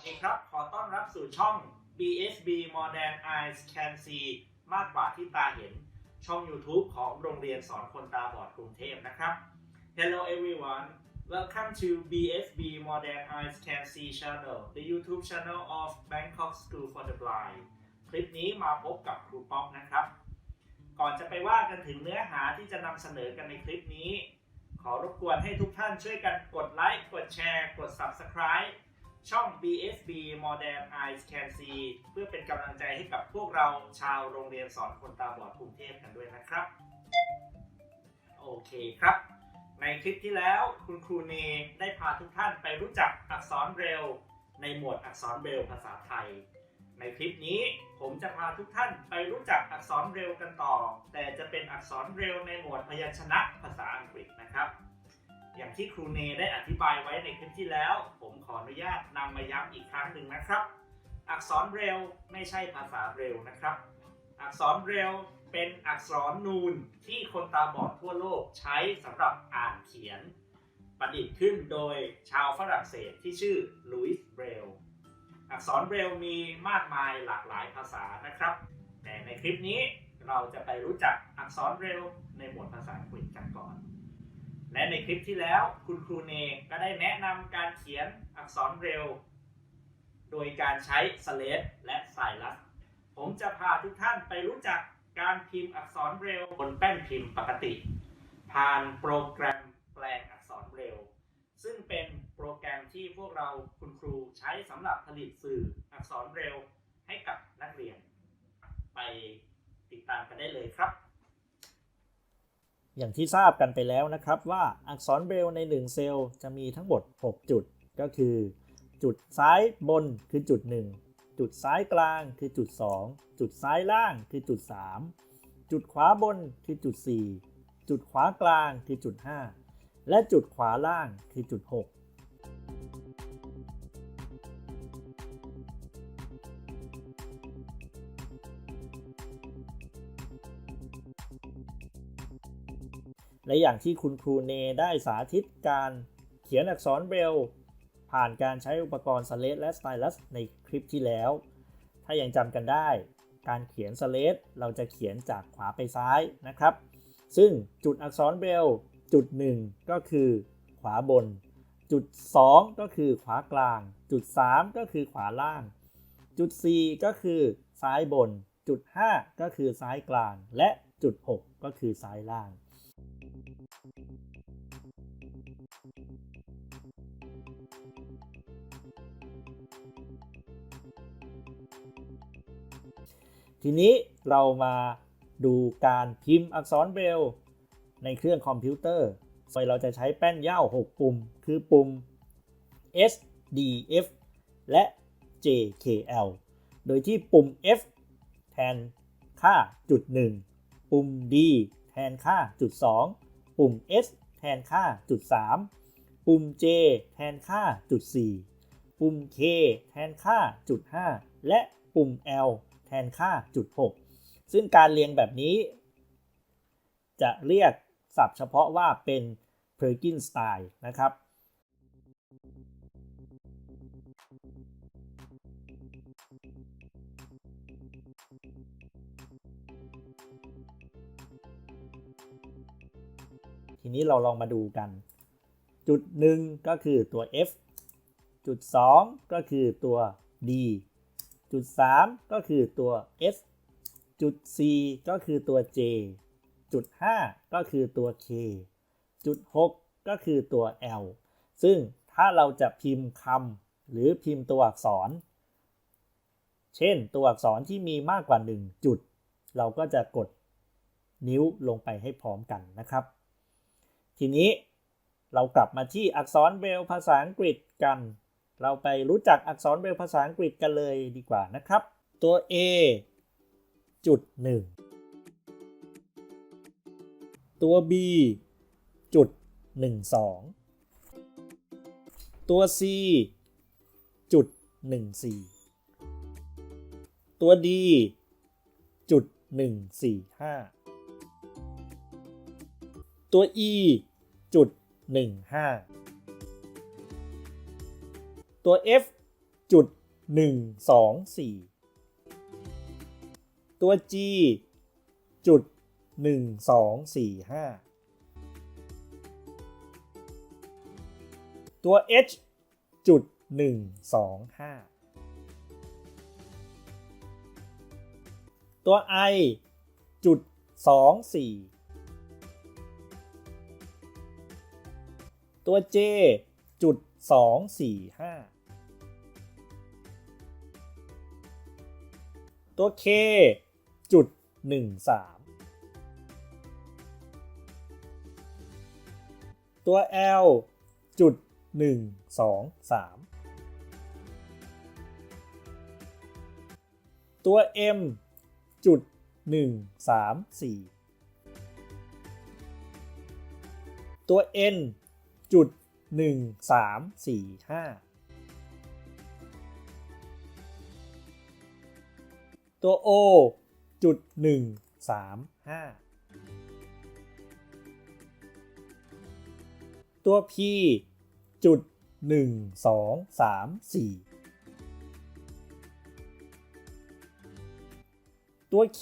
วัสดีครับ ขอต้อนรับสู่ช่อง BSB More Than Eyes Can See มากกว่าที่ตาเห็น ช่อง YouTube ของโรงเรียนสอนคนตาบอดกรุงเทพนะครับ Hello everyone Welcome to BSB More Than Eyes Can See channel the YouTube channel of Bangkok School for the Blind คลิปนี้มาพบกับครูป๊อกนะครับ ก่อนจะไปว่ากันถึงเนื้อหาที่จะนำเสนอกันในคลิปนี้ ขอรบกวนให้ทุกท่านช่วยกันกดไลค์ กดแชร์ กด Subscribe ช่อง BSB Modern Eyes Can See เพื่อเป็นกำลังใจให้กับพวกเราชาวโรงเรียนสอนคนตาบอดกรุงเทพกันด้วยนะครับ โอเคครับ ในคลิปที่แล้วคุณครูเนได้พาทุกท่านไปรู้จักอักษรเร็ว ในหมวดอักษรเร็วภาษาไทย ในคลิปนี้ผมจะพาทุกท่านไปรู้จักอักษรเร็วกันต่อ แต่จะเป็นอักษรเร็วในหมวดพยัญชนะภาษาอังกฤษน อย่างที่ครูเนได้อธิบายไว้ในคลิปที่แล้ว ผมขออนุญาตนำมาย้ำอีกครั้งหนึ่งนะครับ อักษรเร็วไม่ใช่ภาษาเร็วนะครับ อักษรเร็วเป็นอักษรนูนที่คนตาบอดทั่วโลกใช้สำหรับอ่านเขียน ประดิษฐ์ขึ้นโดยชาวฝรั่งเศสที่ชื่อลุยส์เบรลอักษรเบรลมีมากมายหลากหลายภาษานะครับ แต่ในคลิปนี้เราจะไปรู้จักอักษรเบรลในหมวดภาษาอังกฤษกันก่อน และในคลิปที่แล้วคุณครูเนก็ได้แนะนำการเขียนอักษรเร็ว โดยการใช้สเลดและไซรัสผมจะพาทุกท่านไปรู้จักการพิมพ์อักษรเร็วบนแป้นพิมพ์ปกติ ผ่านโปรแกรมแปลงอักษรเร็ว ซึ่งเป็นโปรแกรมที่พวกเราคุณครูใช้สำหรับผลิตสื่ออักษรเร็วให้กับนักเรียน ไปติดตามกันได้เลยครับ อย่างที่ทราบกันไปแล้วนะครับว่าอักษรเบรลใน 1 เซลล์จะมีทั้งหมด 6 จุด ก็คือ จุดซ้ายบนคือจุด 1 จุดซ้ายกลางคือจุด 2 จุดซ้ายล่างคือจุด 3 จุดขวาบนคือจุด 4 จุดขวากลางคือจุด 5 และจุดขวาล่างคือจุด 6 และอย่างที่คุณครูเนได้สาธิตการเขียนอักษรเบรลผ่านการใช้อุปกรณ์สเลดและสไตลัสในคลิปที่แล้ว ถ้ายังจำกันได้ การเขียนสเลดเราจะเขียนจากขวาไปซ้ายนะครับ ซึ่งจุดอักษรเบรลจุด 1 ก็คือขวาบน จุด 2 ก็คือขวากลาง จุด 3 ก็คือขวาล่าง จุด 4 ก็คือซ้ายบน จุด 5 ก็คือซ้ายกลาง และจุด 6 ก็คือซ้ายล่าง ทีนี้เรามาดูการพิมพ์อักษรเบรลในเครื่องคอมพิวเตอร์โดยเราจะใช้แป้นย่า 6 ปุ่ม คือปุ่ม S D F และ J K L โดยที่ปุ่ม F แทนค่าจุด 1 ปุ่ม D แทนค่าจุด 2 ปุ่ม S แทนค่าจุด3ปุ่ม J แทนค่าจุด4ปุ่ม K แทนค่าจุด5และปุ่ม L แทนค่าจุด6ซึ่งการเรียงแบบนี้ จะเรียกศัพท์เฉพาะว่าเป็น Perkin style นะครับ ทีนี้เราลองมาดูกัน จุด1ก็คือตัว F จุด2ก็คือตัว D จุด3ก็คือตัว S จุด4ก็คือตัว J จุด5ก็คือตัว K จุด6ก็คือตัว L ซึ่งถ้าเราจะพิมพ์คำหรือพิมพ์ตัวอักษร เช่นตัวอักษรที่มีมากกว่า 1 จุด เราก็จะกดนิ้วลงไปให้พร้อมกันนะครับ ทีนี้เรากลับมาที่อักษรเบลภาษาอังกฤษกัน เราไปรู้จักอักษรเบลภาษาอังกฤษกันเลยดีกว่านะครับ ตัว A จุดหนึ่งตัว B จุดหนึ่งสองตัว C จุดหนึ่งสี่ตัว D จุดหนึ่งสี่ห้าตัว E 0.15 ตัว f จุด124 ตัว g จุด1245 ตัว h จุด125 ตัว i จุด24 ตัว J จุดสองสี่ห้าตัว K จุดหนึ่งสามตัว L จุดหนึ่งสองสามตัว M จุดหนึ่งสามสี่ตัว N จุดหนึ่งสามสี่ห้าตัว O จุดหนึ่งสามห้าตัว P จุดหนึ่งสองสามสี่ตัว Q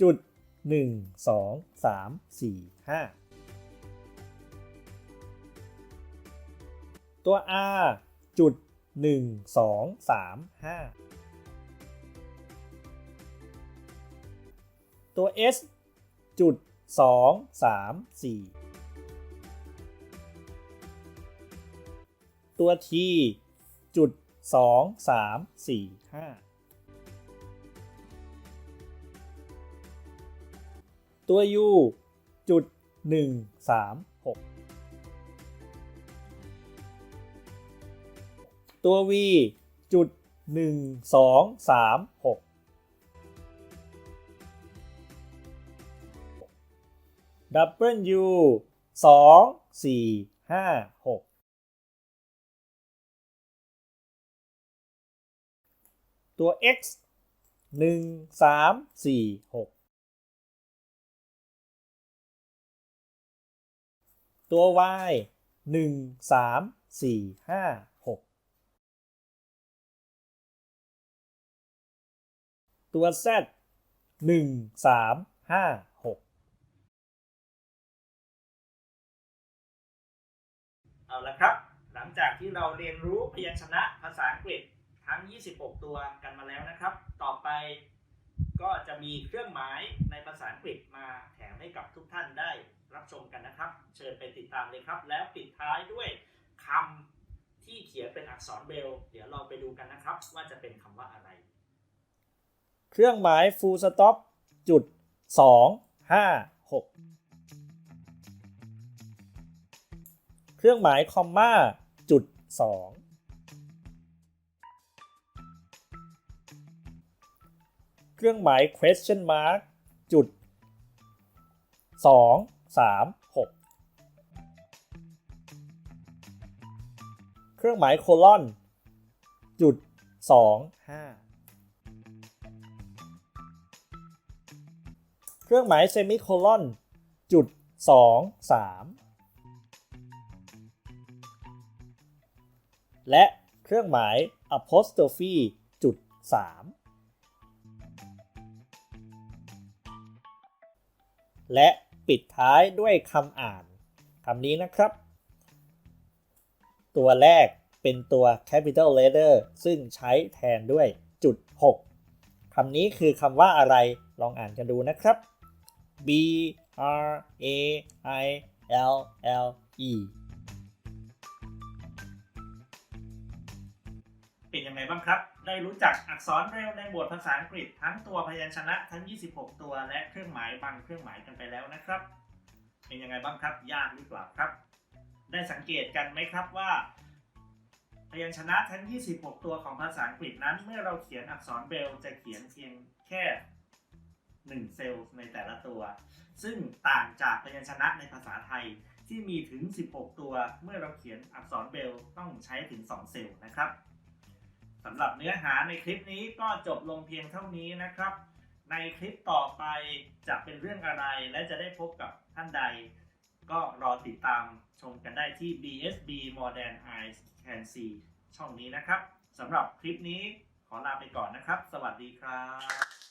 จุดหนึ่งสองสามสี่ห้า ตัว r จุด1 2 3 5 ตัว s จุด2 3 4 ตัว t จุด2 3 4 5 ตัว u จุด1 3 ตัว v จุด1 2 3 6ห้าหกตัวสี่หกตัว y 1 3 4า ตัว Z หนึ่งสามห้าหกเอาละครับ หลังจากที่เราเรียนรู้พยัญชนะภาษาอังกฤษทั้ง 26 ตัวกันมาแล้วนะครับ ต่อไปก็จะมีเครื่องหมายในภาษาอังกฤษมาแถมให้กับทุกท่านได้รับชมกันนะครับ เชิญไปติดตามเลยครับ แล้วปิดท้ายด้วยคำที่เขียนเป็นอักษรเบรลเดี๋ยวเราไปดูกันนะครับ ว่าจะเป็นคำว่าอะไร เครื่องหมาย full stop จุด2 5 6 เครื่องหมายคอมมาจุด2เครื่องหมาย question mark จุด2 3 6 เครื่องหมายโคลอน จุด 2 5 เครื่องหมายเซมิโคลอนจุดสองสามและเครื่องหมาย apostrophe จุดสามและปิดท้ายด้วยคำอ่านคำนี้นะครับ ตัวแรกเป็นตัว capital letter ซึ่งใช้แทนด้วยจุด6คำนี้คือคำว่าอะไรลองอ่านกันดูนะครับ B R A I L L E เป็นยังไงบ้างครับ ได้รู้จักอักษรเบรลล์ในบทภาษาอังกฤษทั้งตัวพยัญชนะทั้ง 26 ตัวและเครื่องหมายบางเครื่องหมายกันไปแล้วนะครับ เป็นยังไงบ้างครับ ยากหรือเปล่าครับ ได้สังเกตกันไหมครับว่า พยัญชนะทั้ง 26 ตัวของภาษาอังกฤษนั้น เมื่อเราเขียนอักษรเบรลจะเขียนเพียงแค่ 1 เซลล์ในแต่ละตัว ซึ่งต่างจากพยัญชนะในภาษาไทยที่มีถึง 16 ตัว เมื่อเราเขียนอักษรเบรลต้องใช้ถึง 2 เซลล์นะครับสำหรับเนื้อหาในคลิปนี้ก็จบลงเพียงเท่านี้นะครับ ในคลิปต่อไปจะเป็นเรื่องอะไรและจะได้พบกับท่านใด ก็รอติดตามชมกันได้ที่ BSB More Than Eyes Can See ช่องนี้นะครับสำหรับคลิปนี้ขอลาไปก่อนนะครับ สวัสดีครับ